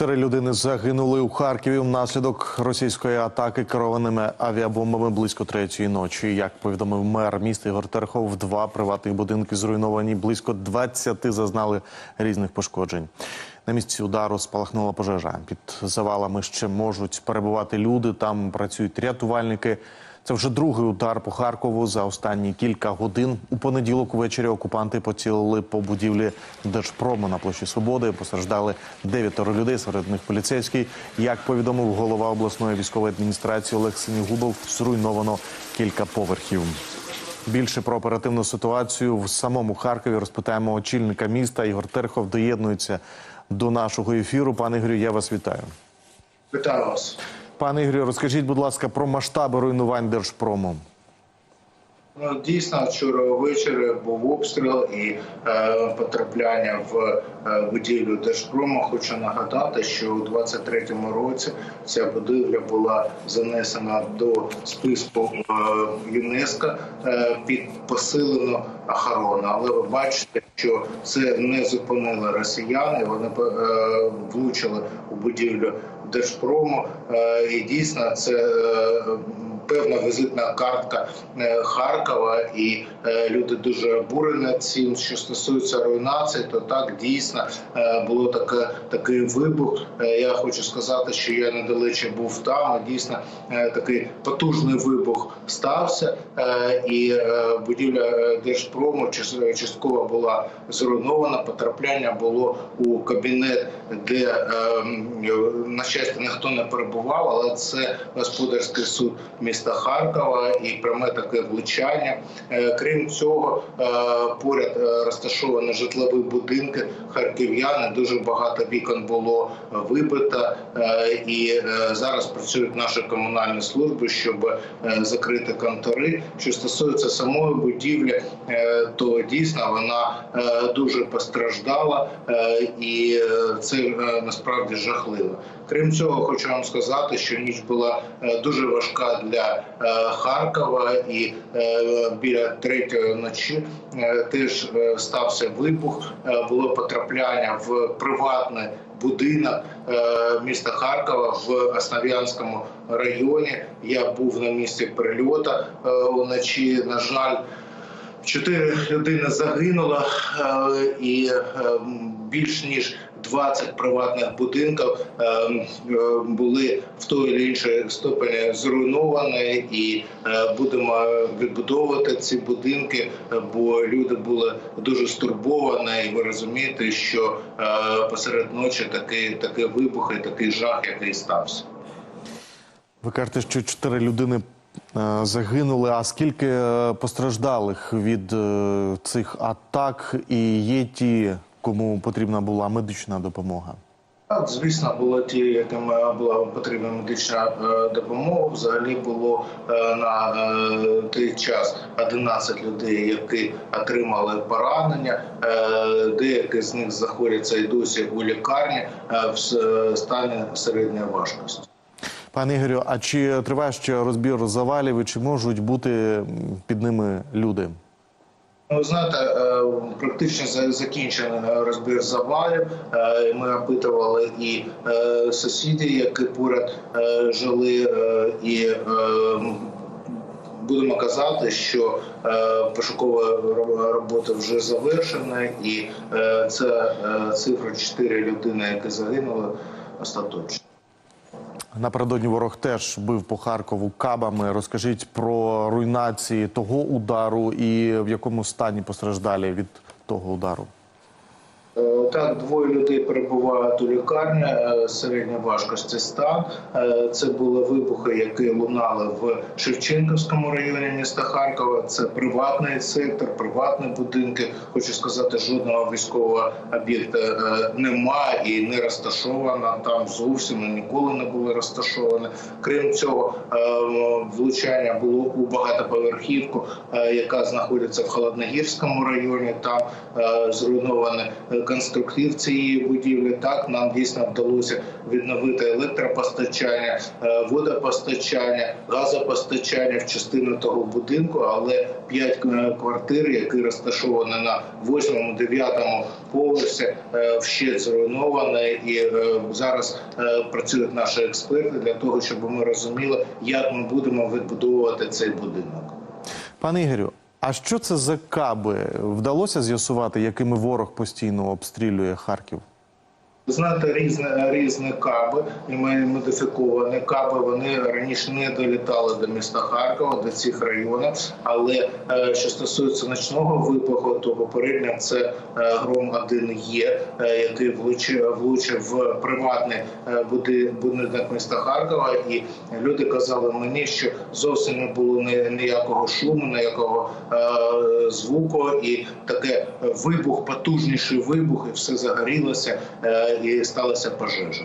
Чотири людини загинули у Харкові внаслідок російської атаки керованими авіабомбами близько третьої ночі. Як повідомив мер міста Ігор Терхов, два приватних будинки зруйновані. Близько 20 зазнали різних пошкоджень. На місці удару спалахнула пожежа. Під завалами ще можуть перебувати люди. Там працюють рятувальники. Це вже другий удар по Харкову за останні кілька годин. У понеділок увечері окупанти поцілили по будівлі Держпрому на площі Свободи. Постраждали дев'ятеро людей, серед них поліцейський. Як повідомив голова обласної військової адміністрації Олег Синігубов, зруйновано кілька поверхів. Більше про оперативну ситуацію в самому Харкові розпитаємо очільника міста. Ігор Терхов доєднується до нашого ефіру. Пане Ігорю, я вас вітаю. Вітаю вас. Пане Ігорю, розкажіть, будь ласка, про масштаби руйнувань Держпрому. Ну, дійсно, вчора ввечері був обстріл і е, потрапляння в е, будівлю Держпрому. Хочу нагадати, що у 23-му році ця будівля була занесена до списку е, ЮНЕСКО е, під посилену охорону. Але ви бачите, що це не зупинили росіяни. Вони е, влучили у будівлю Держпрому. Е, і дійсно це. Е, певна візитна картка е, Харкова, і люди дуже обурені цим. Що стосується руйнації, то так дійсно було таке такий вибух. Я хочу сказати, що я недалече був там. і Дійсно, такий потужний вибух стався, і будівля Держпрому частково була зруйнована. Потрапляння було у кабінет, де на ніхто не перебував, але це господарський суд міста Харкова і пряме таке влучання. Е, Крім цього, е, поряд е, розташовані житлові будинки харків'яни. Дуже багато вікон було вибито, і зараз працюють наші комунальні служби, щоб закрити контори. Що стосується самої будівлі, то дійсно вона дуже постраждала, і це насправді жахливо. Крім цього, хочу вам сказати, що ніч була е, дуже важка для е, Харкова, і е, біля третьої ночі теж стався вибух. Було потрапляння в приватний будинок міста Харкова в Основ'янському районі. Я був на місці прильоту е, уночі. На жаль. Чотири людини загинуло, і більш ніж 20 приватних будинків е, е, були в той чи іншій ступені зруйновані, і е, будемо відбудовувати ці будинки, бо люди були дуже стурбовані, і ви розумієте, що е, посеред ночі такий вибух і такий жах, який стався. Ви кажете, що чотири людини е, загинули. А скільки постраждалих від цих атак і є ті, кому потрібна була медична допомога? Так, звісно, було ті, яким е, була потрібна медична е, допомога. Взагалі було е, на той час 11 людей, які отримали поранення. Деякі з них знаходяться і досі у лікарні в стані середньої важкості. Пане Ігорю, а чи триває ще розбір завалів і чи можуть бути під ними люди? Ну, ви знаєте, практично за- закінчений е, розбір завалів. Е, Ми опитували і е, сусідів, які поряд е, жили, і будемо казати, що пошукова ро- робота вже завершена, і це цифра 4 людини, які загинули, остаточно. Напередодні ворог теж бив по Харкову кабами. Розкажіть про руйнації того удару і в якому стані постраждалі від того удару. Е, Так, двоє людей перебувають у лікарні е, середньої важкості стан. Е, Це були вибухи, які лунали в Шевченківському районі міста Харкова. Це приватний сектор, приватні будинки. Хочу сказати, жодного військового об'єкта немає і не розташовано. Там зовсім ніколи не були розташовані. Крім цього, влучання було у багатоповерхівку, яка знаходиться в Холодногірському районі. Там е, зруйновані е, конструктив цієї будівлі. Так нам дійсно вдалося відновити електропостачання, е, водопостачання, газопостачання в частину того будинку, але п'ять е, квартир, які розташовані на восьмому, дев'ятому поверсі, е, вщент зруйновані, і зараз працюють наші експерти для того, щоб ми розуміли, як ми будемо відбудовувати цей будинок. Пане Ігорю, а що це за каби? Вдалося з'ясувати, якими ворог постійно обстрілює Харків? Ви знаєте, різні, різні каби і модифіковані каби. Вони раніше не долітали до міста Харкова, до цих районів. Але е, що стосується ночного вибуху, то попередньо це е, гром 1 є, е, який влучив, влучив в приватний будинок міста Харкова. І люди казали мені, що зовсім не було ніякого шуму, ніякого звуку, і таке вибух, потужніший вибух, і все загорілося, і сталася пожежа.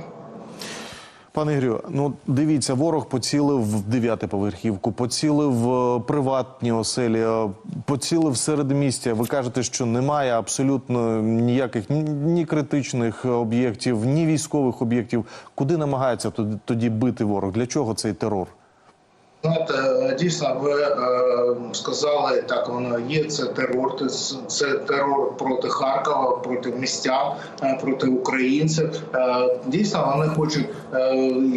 Пане Ігорю, ну дивіться, ворог поцілив в дев'ятиповерхівку, поцілив в приватні оселі, е, поцілив серед середмістя. Ви кажете, що немає абсолютно ніяких ні- критичних об'єктів, ні військових об'єктів. Куди намагається тоді бити ворог? Для чого цей терор? Е, дійсно, ви е, сказали, так воно є. Це терор. Це- терор проти Харкова, проти містян, е, проти українців. Дійсно, вони хочуть,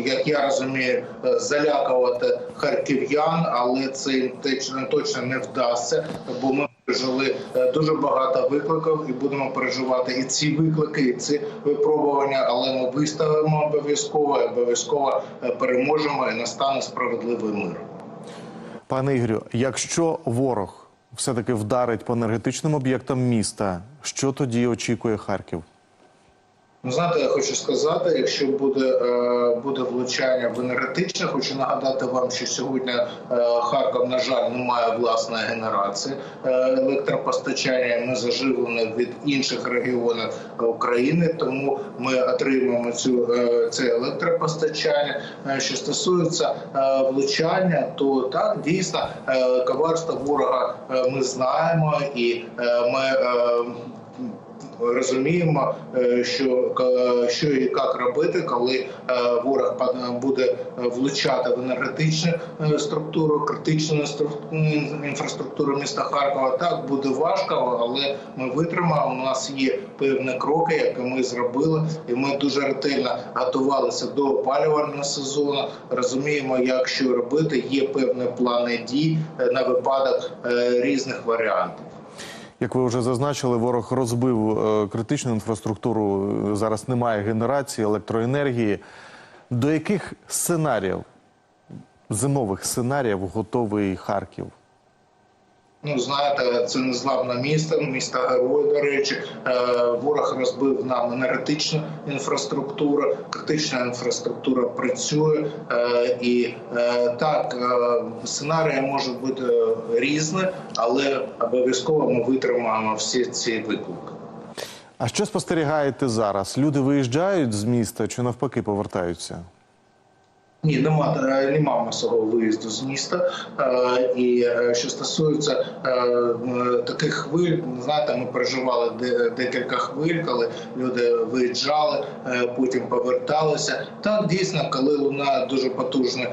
як я розумію, залякувати харків'ян, але це їм точно не вдасться, бо ми. Пережили е, дуже багато викликів і будемо переживати і ці виклики, і ці випробування. Але ми виставимо обов'язково, обов'язково е, переможемо і настане справедливий мир. Пане Ігорю, якщо ворог все-таки вдарить по енергетичним об'єктам міста, що тоді очікує Харків? Ну, знаєте, я хочу сказати, якщо буде, е, буде влучання в енергетичне, хочу нагадати вам, що сьогодні е, Харків, на жаль, не має власної генерації е, електропостачання. Ми заживлені від інших регіонів України, тому ми отримуємо цю це електропостачання. Що стосується влучання, то так дійсно коварство ворога ми знаємо, і ми. Розуміємо, е, що е, що і як робити, коли е, ворог буде влучати в енергетичну структуру, критичну стру- інфраструктуру міста Харкова. Так буде важко, але ми витримаємо. У нас є певні кроки, які ми зробили, і ми дуже ретельно готувалися до опалювального сезону. Розуміємо, як що робити. Є певні плани дій на випадок різних варіантів. Як ви вже зазначили, ворог розбив е, критичну інфраструктуру. Зараз немає генерації електроенергії. До яких сценаріїв, зимових сценаріїв готовий Харків? Ну, знаєте, це незламне місто, місто герой, до речі. Е, Ворог розбив нам енергетичну інфраструктуру, критична інфраструктура працює. Е, І е, так, сценарії можуть бути різні, але обов'язково ми витримаємо всі ці виклики. А що спостерігаєте зараз? Люди виїжджають з міста чи навпаки повертаються? Ні, нема е, нема масового виїзду з міста. Е, І е, що стосується таких хвиль, знаєте, ми переживали декілька хвиль, коли люди виїжджали, потім поверталися. Так дійсно, коли лунає дуже потужні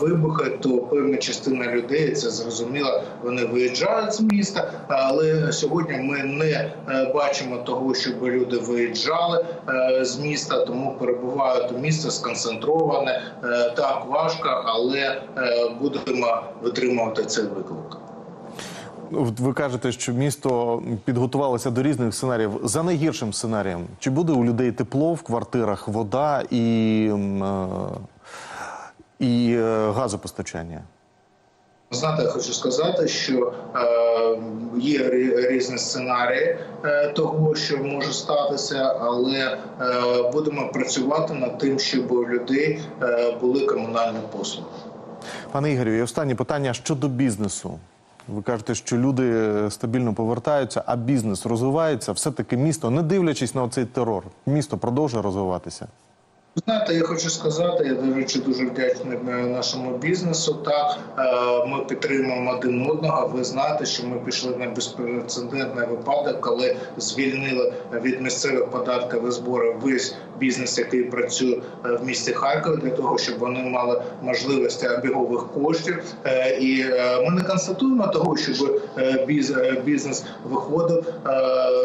вибухи, то певна частина людей це зрозуміло. Вони виїжджають з міста. Але сьогодні ми не бачимо того, щоб люди виїжджали з міста, тому перебувають у місті сконцентроване. Так важко, але е, будемо витримувати цей виклик. Ну, Ви кажете, що місто підготувалося до різних сценаріїв. За найгіршим сценарієм, чи буде у людей тепло в квартирах, вода і, е, і е, газопостачання? Знаєте, я хочу сказати, що е, є різні сценарії е, того, що може статися, але е, будемо працювати над тим, щоб у людей е, були комунальні послуги. Пане Ігорю, і останнє питання щодо бізнесу. Ви кажете, що люди стабільно повертаються, а бізнес розвивається. Все-таки місто, не дивлячись на цей терор, місто продовжує розвиватися. Знаєте, я хочу сказати, я до речі дуже вдячний нашому бізнесу. Так е, ми підтримуємо один одного. Ви знаєте, що ми пішли на безпрецедентний випадок, коли звільнили від місцевих податків і зборів весь бізнес, який працює е, в місті Харкові, для того, щоб вони мали можливості обігових коштів. Е, І ми не констатуємо того, щоб бізнес виходив,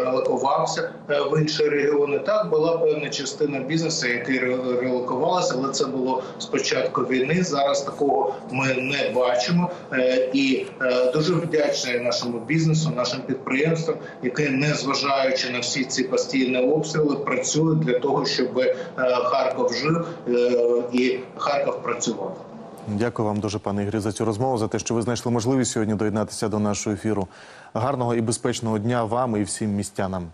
релокувався в інші регіони. Так була певна частина бізнесу, який ре- релокувалася, але це було з початку війни. Зараз такого ми не бачимо. Е, І е, дуже вдячний нашому бізнесу, нашим підприємствам, які, не зважаючи на всі ці постійні обстріли, працюють для того, щоб е, Харків жив і Харків працював. Дякую вам дуже, пане Ігорі, за цю розмову, за те, що ви знайшли можливість сьогодні доєднатися до нашого ефіру. Гарного і безпечного дня вам і всім містянам.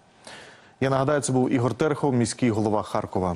Я нагадаю, це був Ігор Терхов, міський голова Харкова.